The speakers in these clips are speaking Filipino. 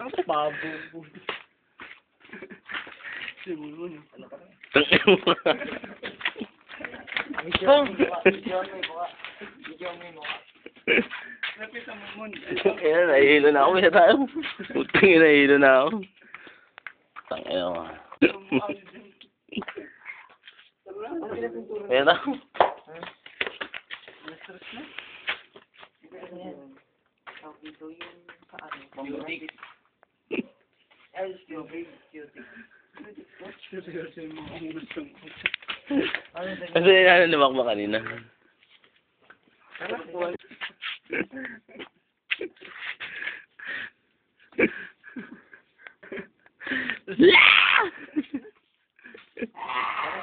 Ang babo. Siguro niyo. Ano mo mo. Ayan, nahihilo na ako. May tayo. Putang ina, nahihilo na ako. Tang ina ko. Ayan na. Tawag dito yung. Ay. Seryoso mo. Ano ba? Kasi ano namak ba kanina? Tara,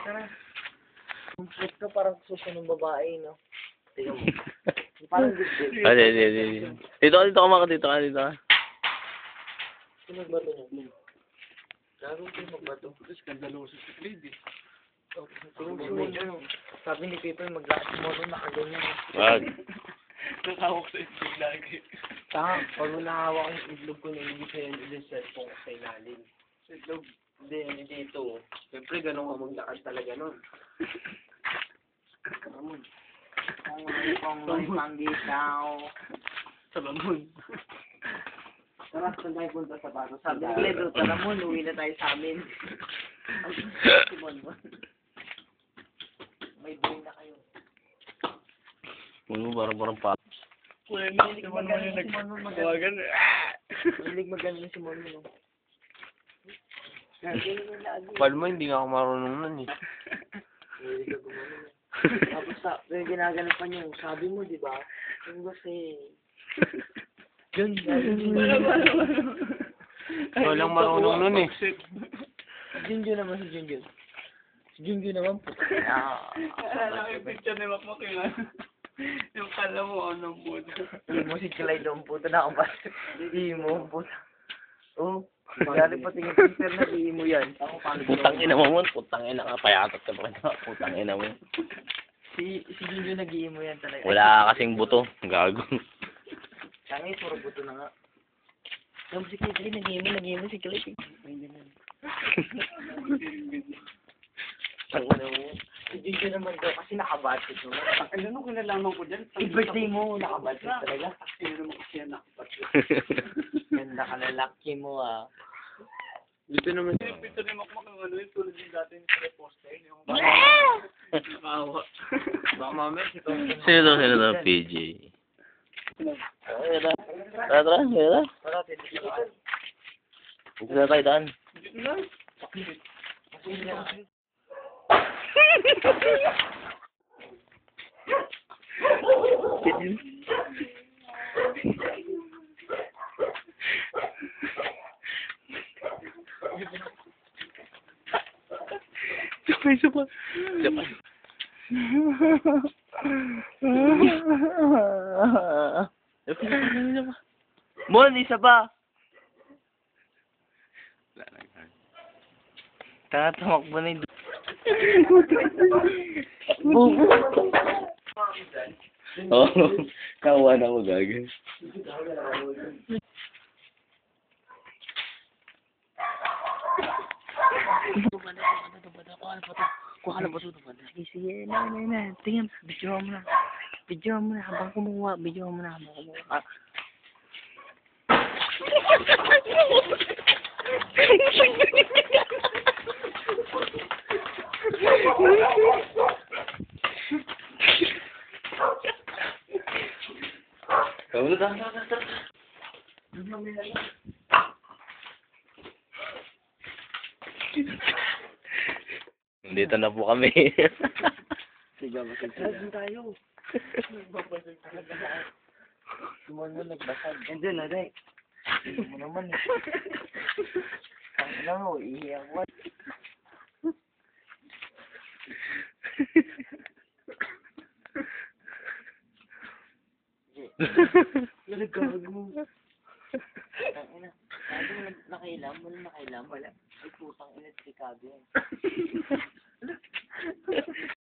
tara. Ang ka parang suso ng babae, no? Di, di. di. Dito ka, dito ka maka, dito ka, dito ka. Sino magbato niya? Gago ko magbato. Skandaloso si yun. Sabi ni Pepe, maglakad mo nun, nakaganyan. Wag. Nakawak sa isip lagi. Tama, pag nahawak yung itlog ko, nilibig ko yung yung cellphone ko sa ilalim. Itlog? Hindi, hindi dito. Siyempre, ganun ka maglakad talaga nun. Ramon. Kung may panggitaw. Sa lamon. Tara, saan tayo punta sa bato? Sabi ni Gledo, tara mo, uwi na tayo sa amin. Simon mo. May brain na kayo. Ano, parang parang pa. Kuya, Mahilig magaling si Mon Mon, magaling. Mahilig magaling si Mon Mon. oh. Galing mo lagi. Pal mo, hindi nga ako marunong nun eh. Mahilig ka gumanon eh. Tapos sa, yung ginagalit pa niyo, sabi mo, di ba? Yung kasi, yun, sabi mo. Ikaw lang marunong nun eh. Junjun naman, si Junjun. Si Junjun naman po. Ah, ko yung picture ni Makmak yung ano. Yung kala mo, anong buto. Hindi mo si Kilay doon, puta na ang basta. Hindi mo, puta. Oh, galing pa tingin picture na, di mo yan. Putang ina mo mo, putang ina ka, payatot ka pa ka, putang ina mo. Si, si Junjun nag mo yan talaga. Wala kasing buto, gago. Tangi, puro buto na nga. Yung si Kilay, nag-iimo, nag-iimo si Kilay. Ang ano mo. Si Junjun naman daw, kasi nakabudget mo. Ano nung kinalaman ko dyan? I-birthday mo, nakabudget talaga. Sino naman kasi yan nakapatid. Ganda ka na, lucky mo ah. Dito naman. Yung picture ni Makmak yung ano yung tulad yung dati ni Sir Posta yun. Yung nakawa. Baka mamaya si Tom. Sino to, sino to, PJ? Tara, tara, tara, tara. Tara, ka. Dito na tayo daan. Dito na. Kasi niya. Sabay, sabay. Sabay. Mon, isa pa. Tatamakbo na yung... Oo, kawa na ako gago. Kuha na ba ito? Sige, sige. Na, na, na. Tingnan. Video na. Video mo na. Habang kumuha. Video mo na. Habang kumuha. Ah. Kamu na tayo. Dito na po kami. Sige, masagsagan tayo. Nagbabasag talaga na. Simon mo nagbasag. Na, Dek. Hindi mo naman eh. Ang ina mo, iiyak Nagkawag mo. Ang ina. Sabi mo, nakailam? Wala nakailam? Wala. Ay, putang ina, si Kabe.